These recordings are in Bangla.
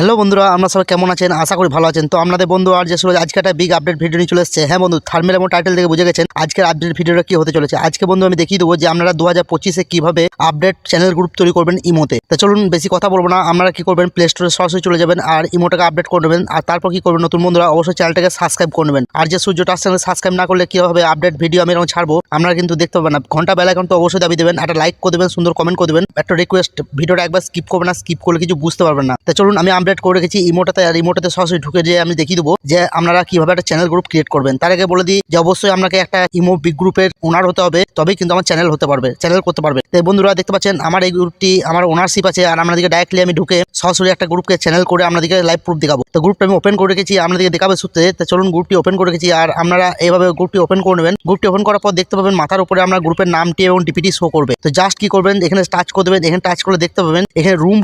হ্যালো বন্ধুরা, আমরা সবাই কেমন আছেন? আশা করি ভালো আছেন। তো আপনাদের বন্ধু আর যে সুরজ আজকে একটা বিগ আপডেট ভিডিও নিয়ে চলে এসেছে। হ্যাঁ বন্ধু থার্মেল এবং টাইটেল থেকে বুঝে গেছেন আজকের আপডেট ভিডিওটা কি হতে চলেছে। আজকে বন্ধু আমি দেখিয়ে দেবো যে আপনারা দু হাজার পঁচিশে কীভাবে আপডেট চ্যানেল গ্রুপ তৈরি করবেন ইমোতে। তো চলুন বেশি কথা বলব না, আপনারা কি করবেন প্লে স্টোরে সরাসরি চলে যাবেন আর ইমোটাকে আপডেট করে নেবেন আর তারপর কি করবেন নতুন বন্ধুরা, অবশ্যই চ্যানেলটাকে সাবস্ক্রাইব করে নেবেন। আর যে সূর্য টাচ চ্যানেল সাবস্ক্রাইব না করলে কীভাবে আপডেট ভিডিও আমি এরকম ছাড়বো, আপনারা কিন্তু দেখতে পাবেন না। ঘণ্টা বেলা এখন তো অবশ্যই দাবি দেবেন, একটা লাইক করে দেবেন, সুন্দর কমেন্ট করে দেবেন। একটা রিকোয়েস্ট ভিডিওটা একবার স্কিপ করবেন না স্কিপ করলে কিছু বুঝতে পারবেন না। তো চলুন আমি আপডেট করে রেখেছি ইমোটাতে আর ইমোটাতে সরাসরি ঢুকে যে আমি দেখিয়ে দেবো যে আপনারা কীভাবে একটা চ্যানেল গ্রুপ ক্রিয়েট করবেন। তার আগে বলে দিই যে অবশ্যই আপনাকে একটা ইমো বিগ গ্রুপের ওনার হতে হবে, তবেই কিন্তু আমার চ্যানেল হতে পারবে চ্যানেল করতে পারবে। তাই বন্ধুরা দেখতে পাচ্ছেন, আমার এই গ্রুপটি আমার ওনারশিপ আছে, আর আপনাদেরকে ডাইরেক্টলি আমি ঢুকে সরাসরি একটা গ্রুপকে চ্যানেল করে আপনাদেরকে লাইভ প্রুফ দেখাবো। তো গ্রুপটা আমি ওপেন করে রেখেছি, আপনাদেরকে দেখাবে সূত্রে। তো চলুন গ্রুপটি ওপেন করে রেখেছি, আর আপনারা এইভাবে গ্রুপটি ওপেন করে নেবেন। গ্রুপটি ওপেন করার পর দেখতে পাবেন মাথার উপরে আপনার গ্রুপের নামটি এবং ডিপিটি শো করবে। তো জাস্ট কি করবেন, এখানে টাচ করে দেবেন, এখানে টাচ করে দেখতে পাবেন, এখানে রুম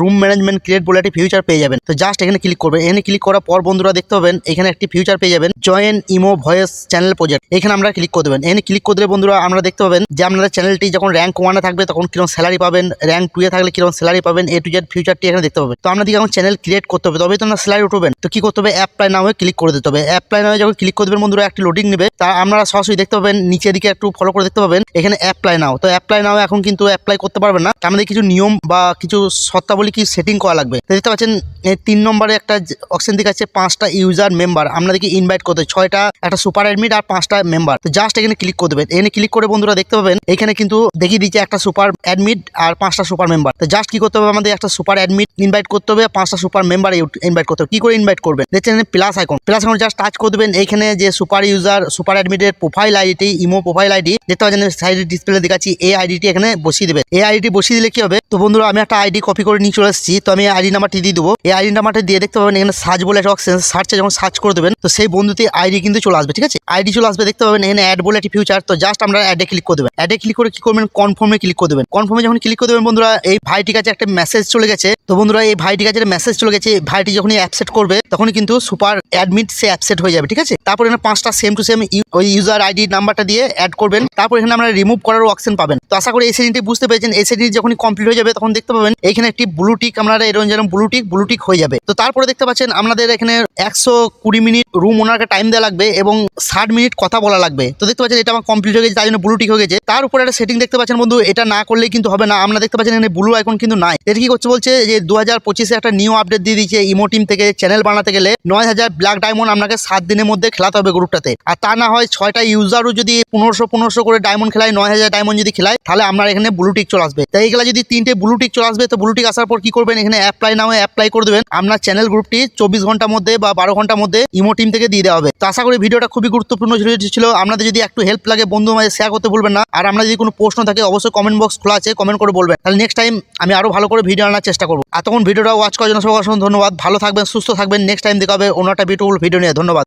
রুম ম্যানেজমেন্ট ক্রিয়েট বলে একটি ফিউচার পেয়ে যাবেন। তো জাস্ট এখানে ক্লিক করবেন। এখানে ক্লিক করার পর বন্ধুরা দেখতে পাবেন, এখানে একটি ফিউচার পেয়ে যাবেন। Join imo voice channel project এখানে আমরা ক্লিক করে দেবেন। এখানে ক্লিক করে দিলে বন্ধুরা আমরা দেখতে পাবেন যে আপনাদের চ্যানেলটি যখন র্যাঙ্ক ওয়ানে থাকবে, তখন কীরকম স্যালারি পাবেন র্যাঙ্ক টু এ থাকলে কীরকম স্যালারি পাবেন এ টু জেড ফিউচারটি এখানে দেখতে পাবেন। তো আপনাদেরকে এখন চ্যানেল ক্রিয়েট করতে হবে। তবেই তো না স্যালারি উঠবেন। তো কি করতে হবে? অ্যাপ্লাই নামে ক্লিক করে দিতে হবে। অ্যাপ্লাই নামে যখন ক্লিক করে দেবেন বন্ধুরা, একটি লোডিং নেবে। তা আপনারা সরাসরি দেখতে পাবেন, নিচের দিকে একটু ফলো করে দেখতে পাবেন। এখানে অ্যাপ্লাই নাও তো অ্যাপ্লাই নাও এখন কিন্তু অ্যাপ্লাই করতে পারবেন না। মধ্যে কিছু নিয়ম বা কিছু শর্তাবলী কি সেটিং করা লাগবে? দেখতে পাচ্ছেন তিন নম্বরে একটা অপশন দিকে আছে পাঁচটা ইউজার মেম্বার আপনাদেরকে ইনভাইট করতে। ছয়টা, একটা সুপার অ্যাডমিট আর পাঁচটা মেম্বার তো জাস্ট এখানে ক্লিক করে দেবেন এখানে ক্লিক করে বন্ধুরা দেখতে পাবেন, এখানে কিন্তু দেখিয়ে দিচ্ছে একটা সুপার অ্যাডমিট আর পাঁচটা সুপার মেম্বার তো জাস্ট কি করতে হবে? আমাদের একটা সুপার অ্যাডমিট ইনভাইট করতে হবে, পাঁচটা সুপার মেম্বার ইনভাইট করতে হবে। কি করে ইনভাইট করবেন? দেখছেন plus icon plus icon just touch করে দেবেন এইখানে যে super user super অ্যাডমিটের profile ID, imo profile ID, দেখতে পাচ্ছেন সাইড ডিসপ্লে দেখাচ্ছি, এই আইডিটি এখানে বসিয়ে দেবে এই আইডিটি বসিয়ে দিলে কি হবে? তো বন্ধুরা, আমি একটা আইডি কপি করে নিয়ে চলে এসেছি। তো আমি আইডি নাম্বারটি দিয়ে দেবো। এই আইডি নাম্বারটি দিয়ে দেখতে পাবেন এখানে সার্চ বলে একটা অপশন সার্চে যখন সার্চ করে দেবেন, তো সেই বন্ধুতে আইডি কিন্তু চলে আসবে, ঠিক আছে? আইডি চলে আসবে, দেখতে পাবেন এখানে অ্যাড বলে একটি ফিউচার তো জাস্ট আমরা অ্যাডে ক্লিক করে দেবেন। অ্যাডে ক্লিক করে কি করবেন? কনফার্মে ক্লিক করে দেবেন। কনফার্মে যখন ক্লিক করে দেবেন, বন্ধুরা, এই ভাইটির কাছে একটা মেসেজ চলে গেছে। তো বন্ধুরা, এই ভাইটির কাছে মেসেজ চলে গেছে। ভাইটি যখনই অ্যাপসেট করবে, তখনই কিন্তু সুপার অ্যাডমিট সে অ্যাপসেট হয়ে যাবে, ঠিক আছে? তারপর এখানে পাঁচটা সেম টু সেম ওই ইউজার আইডি নাম্বারটা দিয়ে অ্যাড করবেন। তারপর এখানে আমরা রিমুভ করার অপশন পাবেন। তো আশা করি এই সেটিংটি বুঝতে পেরেছেন। এই সেটিং যখন কমপ্লিট হয়ে যাবে, তখন দেখতে পাবেন এখানে একটি ব্লু টিক আপনারা এরকম যেরকম ব্লু টিক ব্লু টিক হয়ে যাবে। তো তারপরে দেখতে পাচ্ছেন আপনাদের এখানে একশো কুড়ি মিনিট রুম ওনারকে টাইম দেওয়া লাগবে এবং ষাট মিনিট কথা বলা লাগবে। তো দেখতে পাচ্ছেন, এটা আমার কমপ্লিট হয়ে গেছে তাই জন্য ব্লু টিক হয়ে গেছে। তার উপরে একটা সেটিং দেখতে পাচ্ছেন বন্ধু, এটা না করলেই কিন্তু হবে না। আমরা দেখতে পাচ্ছেন, এখানে ব্লু আইকন কিন্তু নাই। এটা কি করছে বলছে যে দু হাজার পঁচিশে একটা নিউ আপডেট দিয়ে দিয়েছে ইমো টিম থেকে চ্যানেল বানাতে গেলে। নয় হাজার ব্ল্যাক ডায়মন্ড আপনাকে সাত দিনের মধ্যে খেলাতে হবে গ্রুপটাতে আর তা না হয় ছয়টা ইউজারও যদি পনেরোশো পনেরোশো করে ডায়মন্ড খেলায়, নয় হাজার ডায়মন্ড যদি খেলায় তাহলে আপনার এখানে ব্লুটিক চলে আসবে। তাই এগুলা যদি তিনটে ব্লু টিক চলে আসবে, তো ব্লুটিক আসার পর কি করবেন? এখানে অ্যাপ্লাই নাও অ্যাপ্লাই করে দেবেন। আপনার চ্যানেল গ্রুপটি চব্বিশ ঘণ্টার মধ্যে বা বারো ঘণ্টার মধ্যে ইমো টিম থেকে দিয়ে দেওয়া হবে। তো আশা করি ভিডিওটা খুবই গুরুত্বপূর্ণ ছিল আপনাদের যদি একটু হেল্প লাগে, বন্ধু মাঝে শেয়ার করতে বলবেন না। আর আপনার যদি কোনো প্রশ্ন থাকে, অবশ্যই কমেন্ট বক্স খোলা আছে কমেন্ট করে বলবেন। তাহলে নেক্সট টাইম আমি আরও ভালো করে ভিডিও আনার চেষ্টা করব। এতক্ষণ ভিডিওটা ওয়াচ করার জন্য সবাই অসংখ্য ধন্যবাদ। ভালো থাকবেন, সুস্থ থাকবেন। নেক্সট টাইম দেখা হবে অন্য একটা বিউটিফুল ভিডিও নিয়ে। ধন্যবাদ।